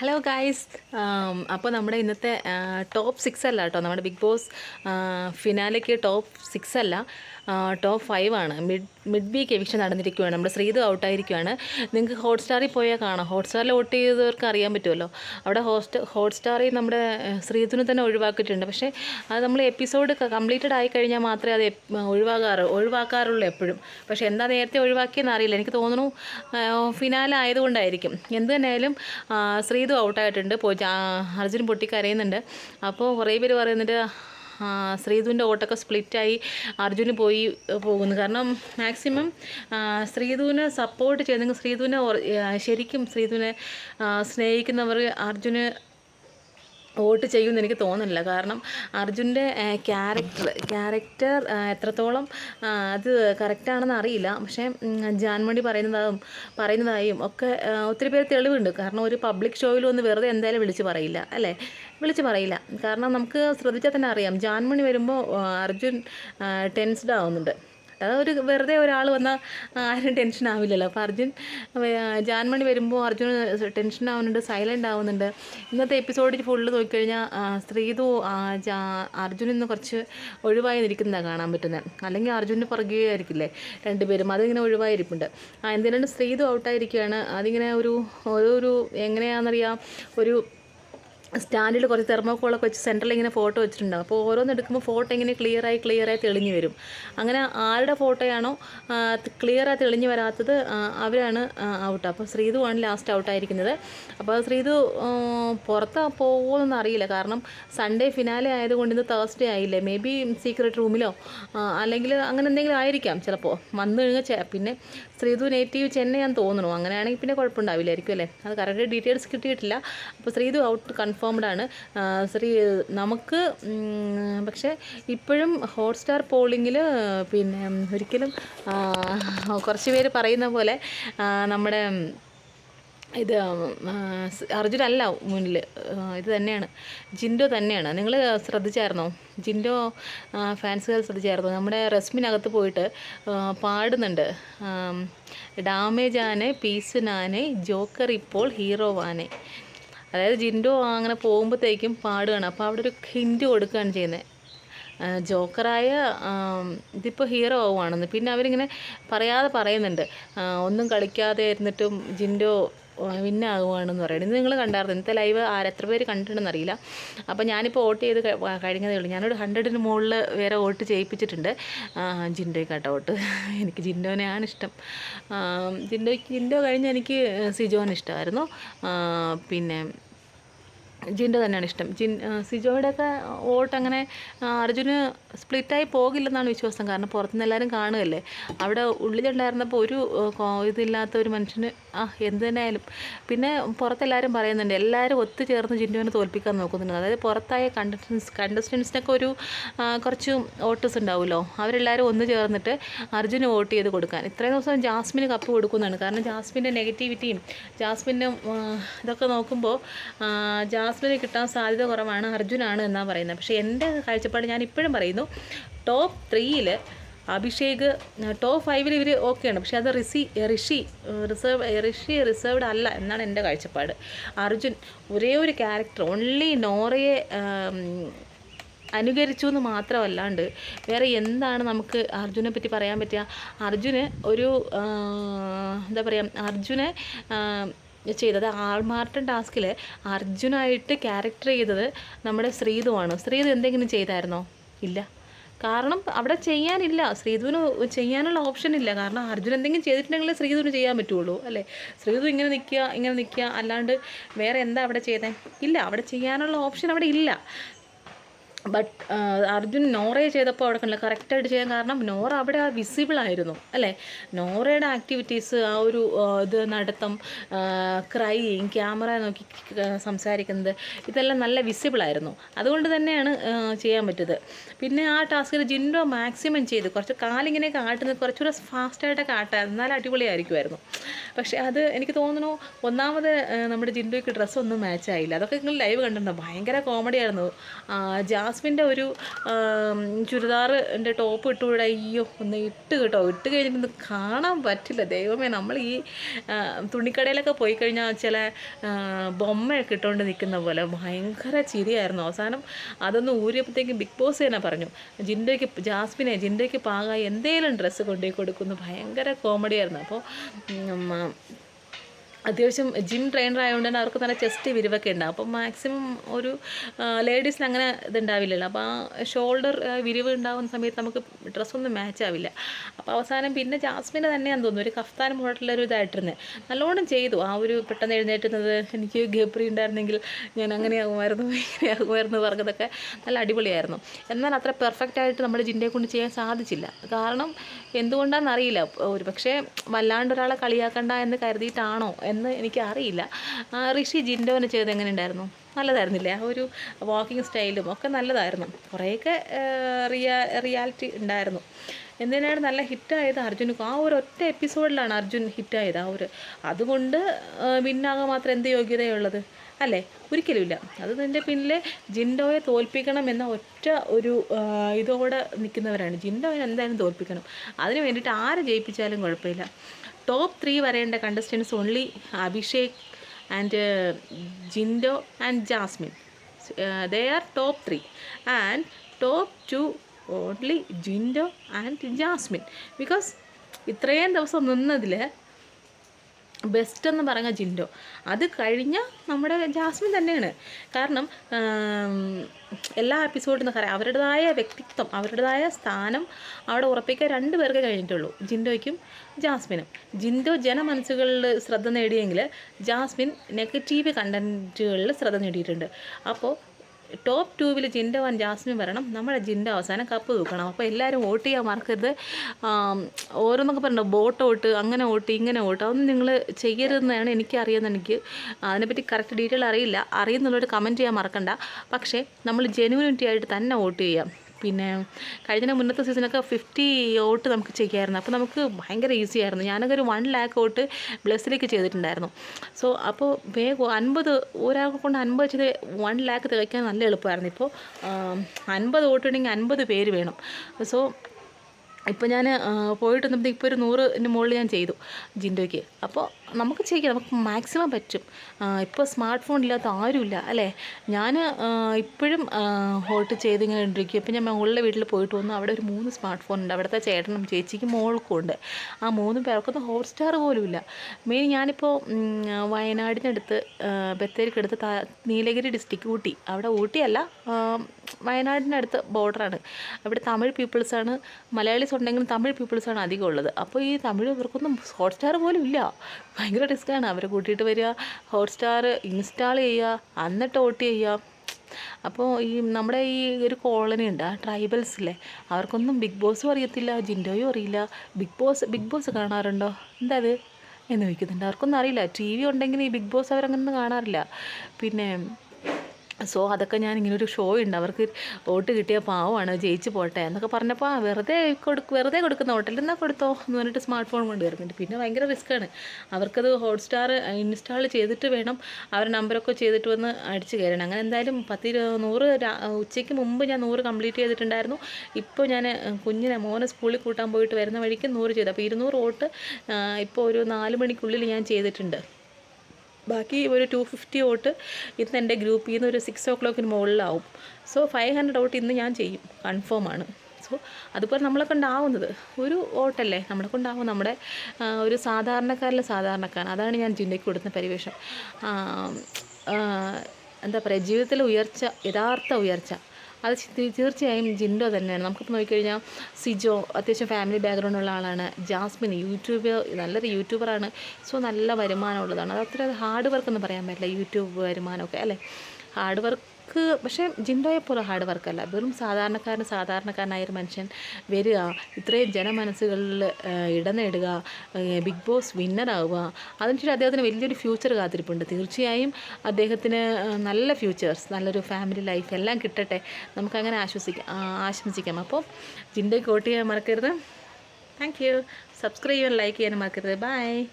Hello guys അപ്പോൾ നമ്മുടെ ഇന്നത്തെ ടോപ്പ് സിക്സ് അല്ല കേട്ടോ. നമ്മുടെ ബിഗ് ബോസ് ഫിനാലയ്ക്ക് ടോപ്പ് സിക്സ് അല്ല. ടോപ്പ് ഫൈവ് ആണ്. മിഡ് മിഡ് വീക്ക് എവിക്ഷൻ നടന്നിരിക്കുകയാണ് നമ്മുടെ ശ്രീതു ഔട്ടായിരിക്കുകയാണ് നിങ്ങൾക്ക് ഹോട്ട്സ്റ്റാറിൽ പോയാൽ കാണാം. ഹോട്ട്സ്റ്റാറിൽ വോട്ട് ചെയ്തവർക്ക് അറിയാൻ പറ്റുമല്ലോ. അവിടെ ഹോസ്റ്റ് ഹോട്ട്സ്റ്റാറിൽ നമ്മുടെ ശ്രീതുവിനെ തന്നെ ഒഴിവാക്കിയിട്ടുണ്ട്. പക്ഷേ അത് നമ്മൾ എപ്പിസോഡ് കംപ്ലീറ്റഡ് ആയി കഴിഞ്ഞാൽ മാത്രമേ അത് ഒഴിവാകാറ് ഒഴിവാക്കാറുള്ളൂ എപ്പോഴും. പക്ഷേ എന്താ നേരത്തെ ഒഴിവാക്കിയെന്ന് അറിയില്ല. എനിക്ക് തോന്നുന്നു ഫിനാലെ ആയതുകൊണ്ടായിരിക്കും. എന്ത് തന്നെയായാലും ആ, ശ്രീതു ഔട്ടായിട്ടുണ്ട് അർജുൻ പൊട്ടി കരയുന്നുണ്ട്. അപ്പോൾ കുറേ പേര് പറയുന്നുണ്ട് ശ്രീധുവിന്റെ ഓട്ടൊക്കെ സ്പ്ലിറ്റായി അർജുന് പോയി പോകുന്നു. കാരണം മാക്സിമം ശ്രീധുവിനെ സപ്പോർട്ട് ചെയ്യുന്നെങ്കിൽ ശ്രീധുവിനെ ശരിക്കും ശ്രീധുവിനെ സ്നേഹിക്കുന്നവർ അർജുന് വോട്ട് ചെയ്യുമെന്ന് എനിക്ക് തോന്നുന്നില്ല. കാരണം അർജുന്റെ ക്യാരക്ടർ ക്യാരക്ടർ എത്രത്തോളം അത് കറക്റ്റാണെന്ന് അറിയില്ല. പക്ഷേ ജാൻമണി പറയുന്നതായും പറയുന്നതായും ഒക്കെ ഒത്തിരി പേര് തെളിവുണ്ട്. കാരണം ഒരു പബ്ലിക് ഷോയിൽ ഒന്ന് വെറുതെ എന്തായാലും വിളിച്ച് പറയില്ല അല്ലേ? വിളിച്ച് പറയില്ല. കാരണം നമുക്ക് ശ്രദ്ധിച്ചാൽ തന്നെ അറിയാം. ജാൻമണി വരുമ്പോൾ അർജുൻ ടെൻസ്ഡ് ആവുന്നുണ്ട്. അതൊരു വെറുതെ ഒരാൾ വന്നാൽ ആരും ടെൻഷൻ ആവില്ലല്ലോ. അപ്പോൾ അർജുൻ ജാൻമണി വരുമ്പോൾ അർജുൻ ടെൻഷൻ ആവുന്നുണ്ട് സൈലന്റ് ആവുന്നുണ്ട്. ഇന്നത്തെ എപ്പിസോഡിൽ ഫുള്ള് നോക്കിക്കഴിഞ്ഞാൽ സ്ത്രീതു അർജുൻ ഇന്ന് കുറച്ച് ഒഴിവായി നിൽക്കുന്നതാണ് കാണാൻ പറ്റുന്നത് അല്ലെങ്കിൽ അർജുന് പുറകെ ആയിരിക്കില്ലേ രണ്ടുപേരും. അതിങ്ങനെ ഒഴിവായിരിപ്പുണ്ട്. എന്തിനാണ് സ്ത്രീതു ഔട്ടായിരിക്കുകയാണ് അതിങ്ങനെ ഒരു ഒരു എങ്ങനെയാണെന്നറിയാം ഒരു സ്റ്റാൻഡിൽ കുറച്ച് തെർമോക്കോളൊക്കെ വെച്ച് സെന്ററിൽ ഇങ്ങനെ ഫോട്ടോ വെച്ചിട്ടുണ്ട്. അപ്പോൾ ഓരോന്ന് എടുക്കുമ്പോൾ ഫോട്ടോ ഇങ്ങനെ ക്ലിയറായി ക്ലിയറായി തെളിഞ്ഞു വരും. അങ്ങനെ ആരുടെ ഫോട്ടോയാണോ ക്ലിയറായി തെളിഞ്ഞു വരാത്തത് അവരാണ് ഔട്ട് അപ്പോൾ ശ്രീതു ആണ് ലാസ്റ്റ് ഔട്ടായിരിക്കുന്നത് അപ്പോൾ ശ്രീതു പുറത്ത് പോകുമെന്നൊന്നും അറിയില്ല. കാരണം സൺഡേ ഫിനാലെ ആയതുകൊണ്ട് ഇന്ന് തേഴ്സ്ഡേ ആയില്ലേ. മേ ബി സീക്രട്ട് റൂമിലോ അല്ലെങ്കിൽ അങ്ങനെ എന്തെങ്കിലും ആയിരിക്കാം ചിലപ്പോൾ വന്നു കഴിഞ്ഞാൽ പിന്നെ ശ്രീതു നേറ്റീവ് ചെന്നൈ ഞാൻ തോന്നുന്നു. അങ്ങനെയാണെങ്കിൽ പിന്നെ കുഴപ്പമുണ്ടാവില്ലായിരിക്കും അല്ലേ? അത് കറക്റ്റ് ഡീറ്റെയിൽസ് കിട്ടിയിട്ടില്ല. അപ്പോൾ ശ്രീതു ഔട്ട് ആ, ശ്രീ നമുക്ക് പക്ഷേ ഇപ്പോഴും ഹോട്ട്സ്റ്റാർ പോളിങ്ങിൽ പിന്നെ ഒരിക്കലും കുറച്ച് പേര് പറയുന്ന പോലെ നമ്മുടെ ഇത് അർജുനല്ല മുന്നിൽ ഇത് തന്നെയാണ്. ജിൻഡോ തന്നെയാണ്. നിങ്ങൾ ശ്രദ്ധിച്ചായിരുന്നോ? ജിൻഡോ ഫാൻസുകൾ ശ്രദ്ധിച്ചായിരുന്നോ? നമ്മുടെ റസ്മിനകത്ത് പോയിട്ട് പാടുന്നുണ്ട്. ഡാമേജ് ആനെ പീസുനാനെ ജോക്കർ ഇപ്പോൾ ഹീറോ വാനെ. അതായത് ജിൻഡോ അങ്ങനെ പോകുമ്പോഴത്തേക്കും പാടുകയാണ്. അപ്പോൾ അവിടെ ഒരു ഹിൻഡ് കൊടുക്കുകയാണ് ചെയ്യുന്നത്. ജോക്കറായ ഇതിപ്പോൾ ഹീറോ ആവുകയാണെന്ന് പിന്നെ അവരിങ്ങനെ പറയാതെ പറയുന്നുണ്ട്. ഒന്നും കളിക്കാതെ ഇരുന്നിട്ടും ജിൻഡോ വിന്നാകുവാണെന്ന് പറയുന്നത് ഇത് നിങ്ങൾ കണ്ടായിരുന്നു? ഇന്നത്തെ ലൈവ് ആരെത്ര പേര് കണ്ടിട്ടുണ്ടെന്ന് അറിയില്ല. അപ്പോൾ ഞാനിപ്പോൾ വോട്ട് ചെയ്ത് കഴിഞ്ഞതേ ഉള്ളൂ. ഞാനൊരു ഹൺഡ്രഡിന് മുകളിൽ വേറെ വോട്ട് ചെയ്യിപ്പിച്ചിട്ടുണ്ട്. ജിൻഡോയ്ക്കാട്ടോ വോട്ട്. എനിക്ക് ജിൻഡോനെയാണ് ഇഷ്ടം. ജിൻഡോയ്ക്ക് ജിൻഡോ കഴിഞ്ഞ് എനിക്ക് സിജോനെ ഇഷ്ടമായിരുന്നു. പിന്നെ ജിൻഡോ തന്നെയാണ് ഇഷ്ടം. ജിൻ സിജോയുടെയൊക്കെ വോട്ട് അങ്ങനെ അർജുന് സ്പ്ലിറ്റായി പോകില്ലെന്നാണ് വിശ്വാസം. കാരണം പുറത്തുനിന്ന് എല്ലാവരും കാണുകയല്ലേ. അവിടെ ഉള്ളിലുണ്ടായിരുന്നപ്പോൾ ഒരു ഇതില്ലാത്ത ഒരു മനുഷ്യന് ആ എന്ത് തന്നെയായാലും. പിന്നെ പുറത്തെല്ലാവരും പറയുന്നുണ്ട് എല്ലാവരും ഒത്തുചേർന്ന് ജിൻഡുവിനെ തോൽപ്പിക്കാൻ നോക്കുന്നുണ്ട്. അതായത് പുറത്തായ കണ്ടസ്റ്റൻസ് കണ്ടസ്റ്റൻസിനൊക്കെ ഒരു കുറച്ച് വോട്ടേഴ്സ് ഉണ്ടാവുമല്ലോ. അവരെല്ലാവരും ഒന്ന് ചേർന്നിട്ട് അർജുന് വോട്ട് ചെയ്ത് കൊടുക്കാൻ. ഇത്രയും ദിവസം ജാസ്മിന് കപ്പ് കൊടുക്കുന്നതാണ് കാരണം ജാസ്മിന്റെ നെഗറ്റിവിറ്റിയും ജാസ്മിന്റെ ഇതൊക്കെ നോക്കുമ്പോൾ ജാസ്മിന് കിട്ടാൻ സാധ്യത കുറവാണ് അർജുനാണ് എന്നാണ് പറയുന്നത്. പക്ഷേ എന്റെ കാഴ്ചപ്പാട് ഞാൻ ഇപ്പോഴും പറയുന്നു ടോപ്പ് ത്രീയിൽ അഭിഷേക് ടോപ്പ് ഫൈവിൽ ഇവർ ഓക്കെയാണ് പക്ഷേ അത് റിസി ഋഷി റിസർവ് ഋഷി റിസർവ്ഡ് അല്ല എന്നാണ് എന്റെ കാഴ്ചപ്പാട്. അർജുൻ ഒരേ ഒരു ക്യാരക്ടർ ഓൺലി നോറയെ അനുകരിച്ചു എന്ന് മാത്രമല്ലാണ്ട് വേറെ എന്താണ് നമുക്ക് അർജുനെ പറ്റി പറയാൻ പറ്റുക? അർജുന് ഒരു എന്താ പറയുക അർജുനെ ചെയ്തത് ആൾമാർട്ടൻ ടാസ്കിൽ അർജുനായിട്ട് ക്യാരക്ടർ ചെയ്തത് നമ്മുടെ ശ്രീതുവാണ്. ശ്രീതു എന്തെങ്കിലും ചെയ്തായിരുന്നോ? ഇല്ല. കാരണം അവിടെ ചെയ്യാനില്ല. ശ്രീധുവിന് ചെയ്യാനുള്ള ഓപ്ഷൻ ഇല്ല. കാരണം അർജുൻ എന്തെങ്കിലും ചെയ്തിട്ടുണ്ടെങ്കിൽ ശ്രീധുവിന് ചെയ്യാൻ പറ്റുള്ളൂ അല്ലേ? ശ്രീധു ഇങ്ങനെ നിൽക്കുക ഇങ്ങനെ നിൽക്കുക അല്ലാണ്ട് വേറെ എന്താ അവിടെ ചെയ്തേ? ഇല്ല. അവിടെ ചെയ്യാനുള്ള ഓപ്ഷൻ അവിടെ ഇല്ല. ബട്ട് അർജുൻ നോറയെ ചെയ്തപ്പോൾ അവിടെ കണ്ടില്ല. കറക്റ്റായിട്ട് ചെയ്യാൻ കാരണം നോറ അവിടെ ആ വിസിബിൾ ആയിരുന്നു അല്ലേ? നോറയുടെ ആക്ടിവിറ്റീസ് ആ ഒരു ഇത് നടത്തം ക്രൈയും ക്യാമറ നോക്കി സംസാരിക്കുന്നത് ഇതെല്ലാം നല്ല വിസിബിൾ ആയിരുന്നു. അതുകൊണ്ട് തന്നെയാണ് ചെയ്യാൻ പറ്റിയത്. പിന്നെ ആ ടാസ്കിൽ ജിൻഡോ മാക്സിമം ചെയ്ത്. കുറച്ച് കാലിങ്ങനെ കാട്ടുന്നത് കുറച്ചുകൂടെ ഫാസ്റ്റായിട്ടൊക്കെ കാട്ടായിരുന്നു എന്നാൽ അടിപൊളിയായിരിക്കുമായിരുന്നു. പക്ഷേ അത് എനിക്ക് തോന്നുന്നു ഒന്നാമത് നമ്മുടെ ജിൻഡോയ്ക്ക് ഡ്രസ്സൊന്നും മാച്ചായില്ല അതൊക്കെ നിങ്ങൾ ലൈവ് കണ്ടിട്ടുണ്ടോ. ഭയങ്കര കോമഡി ആയിരുന്നു. ആ, ജാസ്മിൻ ജാസ്മിന്റെ ഒരു ചുരിദാറിന്റെ ടോപ്പ് ഇട്ടുകൂടെ അയ്യോ ഒന്ന് ഇട്ട് കേട്ടോ. ഇട്ട് കഴിഞ്ഞിട്ട് കാണാൻ പറ്റില്ല. ദൈവമേ നമ്മൾ ഈ തുണിക്കടയിലൊക്കെ പോയി കഴിഞ്ഞാൽ ചില ബൊമ്മയൊക്കെ ഇട്ടുകൊണ്ട് നിൽക്കുന്ന പോലെ ഭയങ്കര ചിരിയായിരുന്നു. അവസാനം അതൊന്ന് ഊരിയപ്പോഴത്തേക്കും ബിഗ് ബോസ് തന്നെ പറഞ്ഞു ജിൻഡോയ്ക്ക് ജാസ്മിനെ ജിൻഡോയ്ക്ക് പാകായി എന്തേലും ഡ്രസ്സ് കൊണ്ടുപോയി കൊടുക്കുന്നു ഭയങ്കര കോമഡിയായിരുന്നു. അപ്പോൾ അത്യാവശ്യം ജിം ട്രെയിനർ ആയതുകൊണ്ട് തന്നെ അവർക്ക് നല്ല ചെസ്റ്റ് വിരിവൊക്കെ ഉണ്ടാകും അപ്പം മാക്സിമം ഒരു ലേഡീസിന് അങ്ങനെ ഇതുണ്ടാവില്ലല്ലോ. അപ്പോൾ ആ ഷോൾഡർ വിരിവ് ഉണ്ടാകുന്ന സമയത്ത് നമുക്ക് ഡ്രസ്സൊന്നും മാച്ച് ആവില്ല. അപ്പോൾ അവസാനം പിന്നെ ജാസ്മിന് തന്നെയാന്ന് തോന്നുന്നു. ഒരു കഫ്താൻ മോഡലുള്ള ഒരു ഇതായിട്ടിരുന്നത് നല്ലോണം ചെയ്തു. ആ ഒരു പെട്ടെന്ന് എഴുന്നേറ്റുന്നത് എനിക്ക് ഗബ്രി ഉണ്ടായിരുന്നെങ്കിൽ ഞാൻ അങ്ങനെയാകുമായിരുന്നു ഇങ്ങനെയാകുമായിരുന്നു പറഞ്ഞതൊക്കെ നല്ല അടിപൊളിയായിരുന്നു. എന്നാൽ അത്ര പെർഫെക്റ്റ് ആയിട്ട് നമ്മുടെ ജിന്റെ കൊണ്ട് ചെയ്യാൻ സാധിച്ചില്ല. കാരണം എന്തുകൊണ്ടാണെന്ന് അറിയില്ല ഒരു പക്ഷേ വല്ലാണ്ട് ഒരാളെ കളിയാക്കണ്ട എന്ന് കരുതിയിട്ടാണോ എന്ന് എനിക്കറിയില്ല. ഋഷി ജിൻഡോനെ ചെയ്ത് എങ്ങനെ ഉണ്ടായിരുന്നു നല്ലതായിരുന്നില്ലേ? ആ ഒരു വാക്കിംഗ് സ്റ്റൈലും ഒക്കെ നല്ലതായിരുന്നു. കുറേയൊക്കെ റിയാ റിയാലിറ്റി ഉണ്ടായിരുന്നു. എന്തിനാണ് നല്ല ഹിറ്റായത്? അർജുന് ആ ഒരു ഒറ്റ എപ്പിസോഡിലാണ് അർജുൻ ഹിറ്റായത്. ആ ഒരു അതുകൊണ്ട് വിന്നാകാൻ മാത്രം എന്ത് യോഗ്യതയുള്ളത് അല്ലേ? ഒരിക്കലുമില്ല. അത് നിന്റെ പിന്നിലെ ജിൻഡോയെ തോൽപ്പിക്കണം എന്ന ഒറ്റ ഒരു ഇതോടെ നിൽക്കുന്നവരാണ്. ജിൻഡോയെ എന്തായാലും തോൽപ്പിക്കണം. അതിന് വേണ്ടിയിട്ട് ആരെ ജയിപ്പിച്ചാലും കുഴപ്പമില്ല. ടോപ്പ് ത്രീ വരേണ്ട contestants only Abhishek and Jinto and Jasmine. They are top three and top two only Jinto and Jasmine. Because ഇത്രയും ദിവസം നിന്നതിൽ ബെസ്റ്റ് എന്ന് പറഞ്ഞ ജിൻഡോ. അത് കഴിഞ്ഞ നമ്മുടെ ജാസ്മിൻ തന്നെയാണ്. കാരണം എല്ലാ എപ്പിസോഡിൽ നിന്ന് പറയാം അവരുടേതായ വ്യക്തിത്വം അവരുടേതായ സ്ഥാനം അവിടെ ഉറപ്പിക്കാൻ രണ്ട് പേർക്ക് കഴിഞ്ഞിട്ടുള്ളൂ ജിൻഡോയ്ക്കും ജാസ്മിനും. ജിൻഡോ ജനമനസ്സുകളിൽ ശ്രദ്ധ നേടിയെങ്കിൽ ജാസ്മിൻ നെഗറ്റീവ് കണ്ടന്റുകളിൽ ശ്രദ്ധ നേടിയിട്ടുണ്ട്. അപ്പോൾ ടോപ്പ് ടൂവിൽ ജിൻഡോ ആൻഡ് ജാസ്മിൻ വരണം. നമ്മുടെ ജിൻഡ അവസാനം കപ്പ് തൂക്കണം അപ്പോൾ എല്ലാവരും വോട്ട് ചെയ്യാൻ മറക്കരുത്. ഓരോന്നൊക്കെ പറഞ്ഞു ബോട്ട് വോട്ട് അങ്ങനെ വോട്ട് ഇങ്ങനെ വോട്ട്. അതൊന്നും നിങ്ങൾ ചെയ്യരുതെന്നാണ് എനിക്ക് അറിയുന്നത് എനിക്ക് അതിനെപ്പറ്റി കറക്റ്റ് ഡീറ്റെയിൽ അറിയില്ല. അറിയുന്നുള്ളവർ കമന്റ് ചെയ്യാൻ മറക്കണ്ട. പക്ഷേ നമ്മൾ ജെനുവിനിറ്റി ആയിട്ട് തന്നെ വോട്ട് ചെയ്യാം. പിന്നെ കഴിഞ്ഞ മുന്നത്തെ സീസണൊക്കെ ഫിഫ്റ്റി ഓട്ട് നമുക്ക് ചെയ്യാമായിരുന്നു അപ്പോൾ നമുക്ക് ഭയങ്കര ഈസി ആയിരുന്നു. ഞാനൊക്കെ ഒരു വൺ ലാക്ക് ഓട്ട് ബ്ലസ്സിലേക്ക് ചെയ്തിട്ടുണ്ടായിരുന്നു. സോ അപ്പോൾ വേഗം അൻപത് ഒരാൾക്ക് കൊണ്ട് അൻപത് ചെയ്ത് വൺ ലാക്ക് തികയ്ക്കാൻ നല്ല എളുപ്പമായിരുന്നു. ഇപ്പോൾ അൻപത് വോട്ട് ഉണ്ടെങ്കിൽ അൻപത് പേര് വേണം. സോ ഇപ്പോൾ ഞാൻ പോയിട്ട് വന്നപ്പോഴത്തേക്ക് ഇപ്പോൾ ഒരു നൂറിന് മുകളിൽ ഞാൻ ചെയ്തു ജിൻഡോയ്ക്ക്. അപ്പോൾ നമുക്ക് ചെയ്യാം നമുക്ക് മാക്സിമം പറ്റും. ഇപ്പോൾ സ്മാർട്ട് ഫോൺ ഇല്ലാത്ത ആരുമില്ല അല്ലേ? ഞാൻ ഇപ്പോഴും ഹോട്ട് ചെയ്ത് ഇങ്ങനെ ഇരിക്കും ഇപ്പം ഞാൻ മുകളിലെ വീട്ടിൽ പോയിട്ട് വന്നു അവിടെ ഒരു മൂന്ന് സ്മാർട്ട് ഫോൺ ഉണ്ട്. അവിടുത്തെ ചേട്ടനും ചേച്ചിക്കും മോൾക്കും ഉണ്ട്. ആ മൂന്ന് പേർക്കൊന്നും ഹോട്ട്സ്റ്റാർ പോലും ഇല്ല മെയിൻ ഞാനിപ്പോൾ വയനാടിനടുത്ത് ബത്തേരിക്കടുത്ത് നീലഗിരി ഡിസ്ട്രിക്ട് ഊട്ടി. അവിടെ ഊട്ടിയല്ല വയനാടിനടുത്ത് ബോർഡറാണ് അവിടെ തമിഴ് പീപ്പിൾസാണ് മലയാളീസ് ഉണ്ടെങ്കിലും തമിഴ് പീപ്പിൾസാണ് അധികം ഉള്ളത്. അപ്പോൾ ഈ തമിഴ് ഇവർക്കൊന്നും ഹോട്ട്സ്റ്റാർ പോലും ഇല്ല. ഭയങ്കര റിസ്ക്കാണ്. അവരെ കൂട്ടിയിട്ട് വരിക ഹോട്ട്സ്റ്റാർ ഇൻസ്റ്റാൾ ചെയ്യുക എന്നിട്ട് വോട്ട് ചെയ്യുക. അപ്പോൾ ഈ നമ്മുടെ ഈ ഒരു കോളനി ഉണ്ട് ആ ട്രൈബൽസിലെ അവർക്കൊന്നും ബിഗ് ബോസും അറിയത്തില്ല ജിൻഡോയും അറിയില്ല. ബിഗ് ബോസ് ബിഗ് ബോസ് കാണാറുണ്ടോ? എന്താ അത്? എന്ന് ചോദിക്കുന്നുണ്ട്. അവർക്കൊന്നും അറിയില്ല. ടി വി ഉണ്ടെങ്കിൽ ഈ ബിഗ് ബോസ് അവരങ്ങനൊന്നും കാണാറില്ല. പിന്നെ സോ അതൊക്കെ ഞാൻ ഇങ്ങനെ ഒരു ഷോ ഉണ്ട്. അവർക്ക് വോട്ട് കിട്ടിയ പാവമാണ് ജയിച്ചു പോട്ടെ എന്നൊക്കെ പറഞ്ഞപ്പോൾ ആ വെറുതെ കൊടുക്ക് വെറുതെ കൊടുക്കുന്ന ഹോട്ടലിൽ നിന്നാൽ കൊടുത്തോ എന്ന് പറഞ്ഞിട്ട് സ്മാർട്ട് ഫോൺ കൊണ്ട് വരുന്നുണ്ട് പിന്നെ ഭയങ്കര റിസ്ക്കാണ് അവർക്കത് ഹോട്ട്സ്റ്റാർ ഇൻസ്റ്റാൾ ചെയ്തിട്ട് വേണം. അവർ നമ്പറൊക്കെ ചെയ്തിട്ട് വന്ന് അടിച്ച് കയറണം. അങ്ങനെ എന്തായാലും പത്തി നൂറ് ഉച്ചയ്ക്ക് മുമ്പ് ഞാൻ നൂറ് കംപ്ലീറ്റ് ചെയ്തിട്ടുണ്ടായിരുന്നു. ഇപ്പോൾ ഞാൻ കുഞ്ഞിനെ മോനെ സ്കൂളിൽ കൂട്ടാൻ പോയിട്ട് വരുന്ന വഴിക്ക് നൂറ് ചെയ്തു. അപ്പോൾ ഇരുന്നൂറ് വോട്ട് ഇപ്പോൾ ഒരു നാല് മണിക്കുള്ളിൽ ഞാൻ ചെയ്തിട്ടുണ്ട്. ബാക്കി ഒരു ടു ഫിഫ്റ്റി വോട്ട് ഇന്ന് എന്റെ ഗ്രൂപ്പിൽ നിന്ന് ഒരു സിക്സ് ഓ ക്ലോക്കിന് മുകളിലാവും. സോ ഫൈവ് ഹൺഡ്രഡ് വോട്ട് ഇന്ന് ഞാൻ ചെയ്യും. കൺഫേം ആണ്. സോ അതുപോലെ നമ്മളെ കൊണ്ടാവുന്നത്. ഒരു വോട്ടല്ലേ നമ്മളെ കൊണ്ടാവും നമ്മുടെ ഒരു സാധാരണക്കാരിലെ സാധാരണക്കാരൻ. അതാണ് ഞാൻ ജിന്നയ്ക്ക് കൊടുക്കുന്ന പരിവേഷം. എന്താ പറയുക ജീവിതത്തിലെ ഉയർച്ച യഥാർത്ഥ ഉയർച്ച. അത് തീർച്ചയായും ജിൻഡോ തന്നെയാണ്. നമുക്കിപ്പോൾ നോക്കിക്കഴിഞ്ഞാൽ സിജോ അത്യാവശ്യം ഫാമിലി ബാക്ക്ഗ്രൗണ്ട് ഉള്ള ആളാണ്. ജാസ്മിൻ യൂട്യൂബ് നല്ലൊരു യൂട്യൂബറാണ് സോ നല്ല വരുമാനമുള്ളതാണ് അത് അത്ര ഹാർഡ് വർക്ക് എന്ന് പറയാൻ പറ്റില്ല. യൂട്യൂബ് വരുമാനമൊക്കെ അല്ലേ? ഹാർഡ് വർക്ക് പക്ഷേ ജിൻഡോയെ പോലെ ഹാർഡ് വർക്കല്ല വെറും സാധാരണക്കാരൻ സാധാരണക്കാരനായ ഒരു മനുഷ്യൻ വരിക ഇത്രയും ജനമനസ്സുകളിൽ ഇടം നേടുക ഏഹ് ബിഗ് ബോസ് വിന്നറാവുക അതിനുശേഷം അദ്ദേഹത്തിന് വലിയൊരു ഫ്യൂച്ചർ കാത്തിരിപ്പുണ്ട്. തീർച്ചയായും അദ്ദേഹത്തിന് നല്ല ഫ്യൂച്ചേഴ്സ് നല്ലൊരു ഫാമിലി ലൈഫ് എല്ലാം കിട്ടട്ടെ. നമുക്കങ്ങനെ ആശ്വസിക്കാം ആശംസിക്കാം. അപ്പോൾ ജിൻഡോയ്ക്ക് വോട്ട് ചെയ്യാൻ മറക്കരുത്. താങ്ക് യു സബ്സ്ക്രൈബ് ചെയ്യാൻ ലൈക്ക് ചെയ്യാൻ മറക്കരുത്. ബൈ